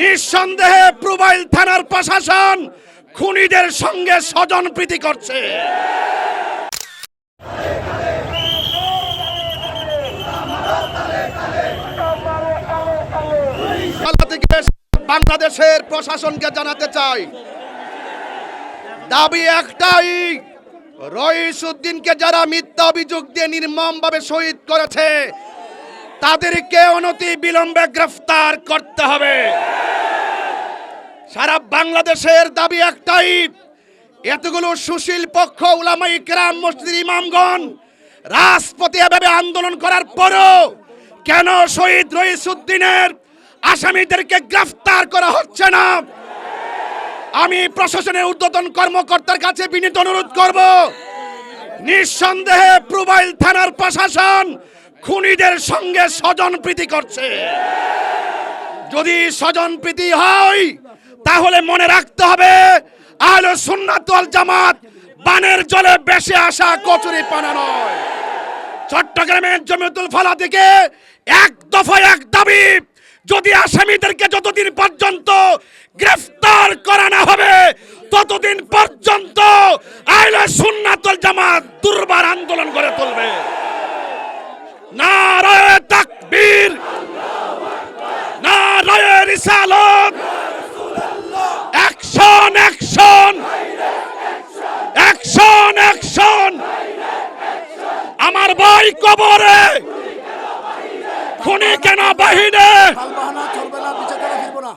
নিঃসন্দেহে প্রোবাইল থানার প্রশাসন খুনিদের সঙ্গে স্বজন প্রীতি করছে। বাংলাদেশের প্রশাসনকে জানাতে চাই। দাবি একটাই, রইস উদ্দিনকে যারা মিথ্যা অভিযোগ দিয়ে নির্মমভাবে শহীদ করেছে, তাদেরকে অনতি বিলম্বে গ্রেফতার করতে হবে। সারা বাংলাদেশের দাবি একটাই, এতগুলো সুশীল পক্ষ উলামাই কেরাম মসজিদ ইমামগণ রাজপথে এভাবে আন্দোলন করার পরও কেন শহীদ রইস উদ্দিনের আসামিদেরকে গ্রেফতার করা হচ্ছে না? আমি প্রশাসনের ঊর্ধ্বতন কর্মকর্তার কাছে বিনীত অনুরোধ করব, নিঃসন্দেহে প্রোবাইল থানার প্রশাসন খুনিদের সঙ্গে স্বজন প্রীতি করছে। যদি স্বজন প্রীতি হয় তাহলে মনে রাখতে হবে, আহলে সুন্নাত জামাত বানের জলে বেশে আসা কচুরি পানা নয়। চট্টগ্রামের জমিয়তুল ফালা থেকে এক দফায় এক দাবি, যদি আসামিদেরকে যতদিন পর্যন্ত গ্রেফতার করা না হবে, ততদিন পর্যন্ত আইলে সুন্নাতুল জামাত দুর্বার আন্দোলন করে তুলবে। নারায়ে তাকবীর, নারায়ে রিসালত অ্যাকশন অ্যাকশন! Action action! আমার ভাই কবরে! খুনি কেন বাহিরে বাহানা চলবে না বিচার করে ফিরবো না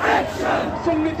অ্যাকশন সংগীত